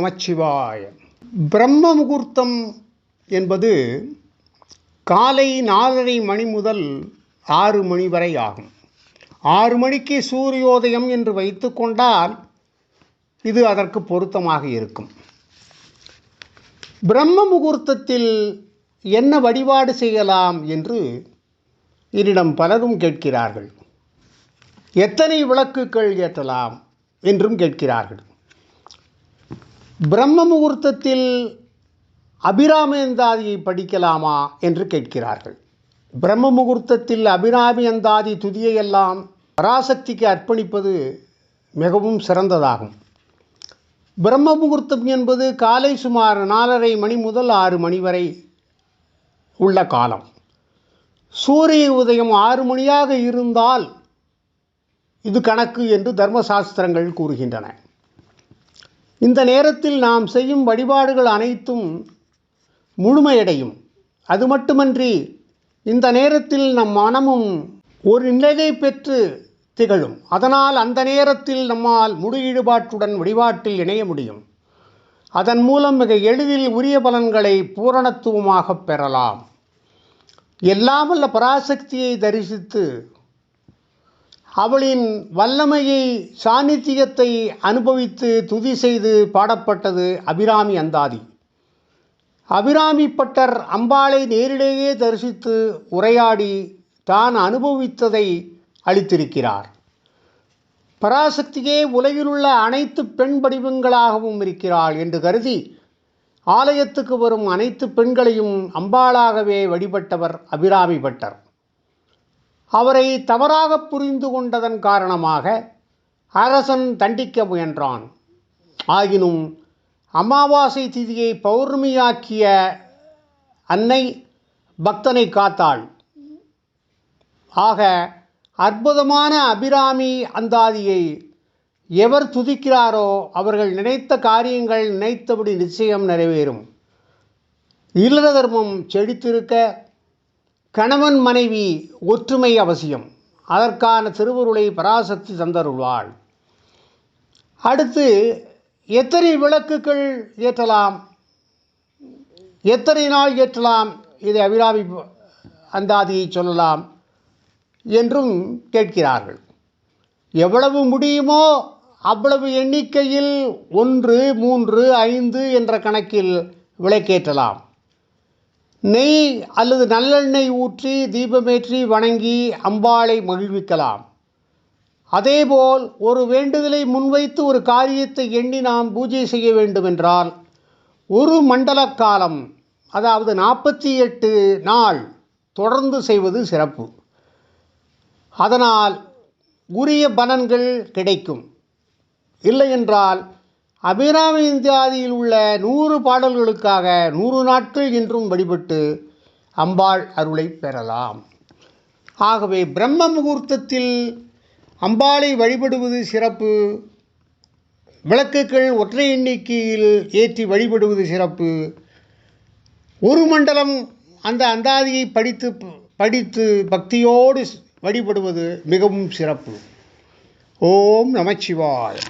நமச்சிவாய. பிரம்ம முகூர்த்தம் என்பது காலை நாலரை மணி முதல் ஆறு மணி வரை ஆகும். ஆறு மணிக்கு சூரியோதயம் என்று வைத்துக்கொண்டால் இது அதற்கு பொருத்தமாக இருக்கும். பிரம்ம முகூர்த்தத்தில் என்ன வழிபாடு செய்யலாம் என்று என்னிடம் பலரும் கேட்கிறார்கள். எத்தனை விளக்குகள் ஏற்றலாம் என்றும் கேட்கிறார்கள். பிரம்ம முகூர்த்தத்தில் அபிராமேந்தாதியை படிக்கலாமா என்று கேட்கிறார்கள். பிரம்ம முகூர்த்தத்தில் அபிராமியந்தாதி துதியையெல்லாம் பராசக்திக்கு அர்ப்பணிப்பது மிகவும் சிறந்ததாகும். பிரம்ம முகூர்த்தம் என்பது காலை சுமார் நாலரை மணி முதல் ஆறு மணி வரை உள்ள காலம். சூரிய உதயம் ஆறு மணியாக இருந்தால் இது கணக்கு என்று தர்மசாஸ்திரங்கள் கூறுகின்றன. இந்த நேரத்தில் நாம் செய்யும் வழிபாடுகள் அனைத்தும் முழுமையடையும். அது மட்டுமன்றி இந்த நேரத்தில் நம் மனமும் ஒரு நிலையை பெற்று திகழும். அதனால் அந்த நேரத்தில் நம்மால் முழு ஈடுபாட்டுடன் வழிபாட்டில் இணைய முடியும். அதன் மூலம் மிக எளிதில் உரிய பலன்களை பூரணத்துவமாக பெறலாம். எல்லாமல்ல பராசக்தியை தரிசித்து அவளின் வல்லமையை சாநித்தியத்தை அனுபவித்து துதி செய்து பாடப்பட்டது அபிராமி அந்தாதி. அபிராமி பட்டர் அம்பாளை நேரிலேயே தரிசித்து உரையாடி தான் அனுபவித்ததை அளித்திருக்கிறார். பராசக்தியே உலகிலுள்ள அனைத்து பெண் வடிவங்களாகவும் இருக்கிறாள் என்று கருதி ஆலயத்துக்கு வரும் அனைத்து பெண்களையும் அம்பாளாகவே வழிபட்டவர் அபிராமி பட்டர். அவரை தவறாக புரிந்து கொண்டதன் காரணமாக அரசன் தண்டிக்க முயன்றான். ஆயினும் அமாவாசை திதியை பௌர்ணமியாக்கிய அன்னை பக்தனை காத்தாள். ஆக அற்புதமான அபிராமி அந்தாதியை எவர் துதிக்கிறாரோ அவர்கள் நினைத்த காரியங்கள் நினைத்தபடி நிச்சயம் நிறைவேறும். இல்லற தர்மம் செழித்திருக்க கணவன் மனைவி ஒற்றுமை அவசியம். அதற்கான திருவுருளை பராசக்தி தந்தருள்வாள். அடுத்து எத்தனை விளக்குகள் ஏற்றலாம்? எத்தனை நாள் ஏற்றலாம்? இதை அபிராமி அந்தாதியை சொல்லலாம் என்றும் கேட்கிறார்கள். எவ்வளவு முடியுமோ அவ்வளவு எண்ணிக்கையில் ஒன்று மூன்று ஐந்து என்ற கணக்கில் விளக்கேற்றலாம். நெய் அல்லது நல்லெண்ணெய் ஊற்றி தீபமேற்றி வணங்கி அம்பாளை மகிழ்விக்கலாம். அதேபோல் ஒரு வேண்டுதலை முன்வைத்து ஒரு காரியத்தை எண்ணி நாம் பூஜை செய்ய வேண்டுமென்றால் ஒரு மண்டல காலம் அதாவது நாற்பத்தி எட்டு நாள் தொடர்ந்து செய்வது சிறப்பு. அதனால் உரிய பலன்கள் கிடைக்கும். இல்லையென்றால் அபிராமி இந்தியாதியில் உள்ள நூறு பாடல்களுக்காக நூறு நாட்கள் என்றும் வழிபட்டு அம்பாள் அருளை பெறலாம். ஆகவே பிரம்ம முகூர்த்தத்தில் அம்பாளை வழிபடுவது சிறப்பு. விளக்குகள் ஒற்றை எண்ணிக்கையில் ஏற்றி வழிபடுவது சிறப்பு. ஒரு மண்டலம் அந்த அந்தாதியை படித்து படித்து பக்தியோடு வழிபடுவது மிகவும் சிறப்பு. ஓம் நமச்சிவாய்.